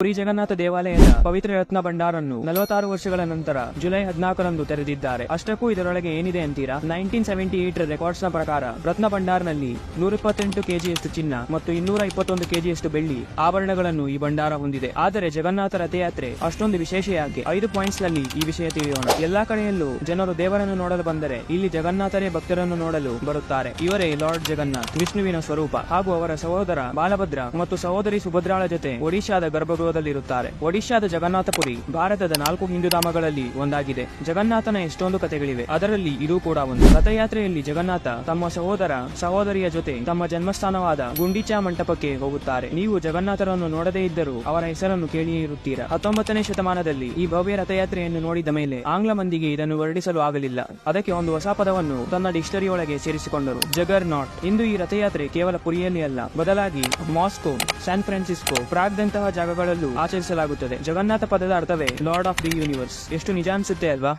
ಪುರಿ ಜಗನ್ನಾಥ ದೇವಾಲಯದ ಪವಿತ್ರ ರತ್ನ ಭಂಡಾರನ್ನು ನಲವತ್ತಾರು ವರ್ಷಗಳ ನಂತರ ಜುಲೈ ಹದಿನಾಲ್ಕರಂದು ತೆರೆದಿದ್ದಾರೆ. ಅಷ್ಟಕ್ಕೂ ಇದರೊಳಗೆ ಏನಿದೆ ಅಂತೀರಾ? ನೈನ್ಟೀನ್ ಸೆವೆಂಟಿ ಏಟ್ ರೆಕಾರ್ಡ್ಸ್ನ ಪ್ರಕಾರ ರತ್ನ ಭಂಡಾರನಲ್ಲಿ ನೂರ ಇಪ್ಪತ್ತೆಂಟು ಕೆಜಿಯಷ್ಟು ಚಿನ್ನ ಮತ್ತು ಇನ್ನೂರ ಇಪ್ಪತ್ತೊಂದು ಕೆಜಿಯಷ್ಟು ಬೆಳ್ಳಿ ಆಭರಣಗಳನ್ನು ಈ ಭಂಡಾರ ಹೊಂದಿದೆ. ಆದರೆ ಜಗನ್ನಾಥ ರಥಯಾತ್ರೆ ಅಷ್ಟೊಂದು ವಿಶೇಷ ಯಾಕೆ? ಐದು ಪಾಯಿಂಟ್ಸ್ನಲ್ಲಿ ಈ ವಿಷಯ ತಿಳಿಯೋಣ. ಎಲ್ಲಾ ಕಡೆಯಲ್ಲೂ ಜನರು ದೇವರನ್ನು ನೋಡಲು ಬಂದರೆ ಇಲ್ಲಿ ಜಗನ್ನಾಥರೇ ಭಕ್ತರನ್ನು ನೋಡಲು ಬರುತ್ತಾರೆ. ಇವರೇ ಲಾರ್ಡ್ ಜಗನ್ನಾಥ್, ವಿಷ್ಣುವಿನ ಸ್ವರೂಪ ಹಾಗೂ ಅವರ ಸಹೋದರ ಬಾಲಭದ್ರ ಮತ್ತು ಸಹೋದರಿ ಸುಭದ್ರಾಳ ಜೊತೆ ಒಡಿಶಾದ ಗರ್ಭಗೃಹದಲ್ಲಿರುತ್ತಾರೆ ಒಡಿಶಾದ ಜಗನ್ನಾಥಪುರಿ ಭಾರತದ ನಾಲ್ಕು ಹಿಂದೂಧಾಮಗಳಲ್ಲಿ ಒಂದಾಗಿದೆ. ಜಗನ್ನಾಥನ ಎಷ್ಟೊಂದು ಕಥೆಗಳಿವೆ. ಅದರಲ್ಲಿ ಇದು ಕೂಡ ಒಂದು. ರಥಯಾತ್ರೆಯಲ್ಲಿ ಜಗನ್ನಾಥ ತಮ್ಮ ಸಹೋದರ, ಸಹೋದರಿಯ ಜೊತೆ ತಮ್ಮ ಜನ್ಮಸ್ಥಾನವಾದ ಗುಂಡಿಚಾ ಮಂಟಪಕ್ಕೆ ಹೋಗುತ್ತಾರೆ. ನೀವು ಜಗನ್ನಾಥರನ್ನು ನೋಡದೇ ಇದ್ದರೂ ಅವರ ಹೆಸರನ್ನು ಕೇಳಿಯೇ ಇರುತ್ತೀರಾ? ಹತ್ತೊಂಬತ್ತನೇ ಶತಮಾನದಲ್ಲಿ ಈ ಭವ್ಯ ರಥಯಾತ್ರೆಯನ್ನು ನೋಡಿದ ಮೇಲೆ ಆಂಗ್ಲ ಮಂದಿಗೆ ಇದನ್ನು ವರ್ಣಿಸಲು ಆಗಲಿಲ್ಲ. ಅದಕ್ಕೆ ಒಂದು ಹೊಸ ಪದವನ್ನು ತನ್ನ ಡಿಕ್ಷನರಿಯೊಳಗೆ ಸೇರಿಸಿಕೊಂಡರು. ಜಗರ್ ನಾಟ್ ಇಂದು ಈ ರಥಯಾತ್ರೆ ಕೇವಲ ಪುರಿಯಲ್ಲಿ ಅಲ್ಲ. ಬದಲಾಗಿ ಮಾಸ್ಕೋ, ಸ್ಯಾನ್ ಫ್ರಾನ್ಸಿಸ್ಕೋ, ಪ್ರಾಗ್ದಂತಹ ಜಾಗಗಳಲ್ಲೂ ಆಚರಿಸಲಾಗುತ್ತದೆ. ಜಗನ್ನಾಥ ಪದದ ಅರ್ಥವೇ ಲಾರ್ಡ್ ಆಫ್ ದಿ ಯೂನಿವರ್ಸ್ ಎಷ್ಟು ನಿಜ ಅನ್ಸುತ್ತೆ ಅಲ್ವಾ?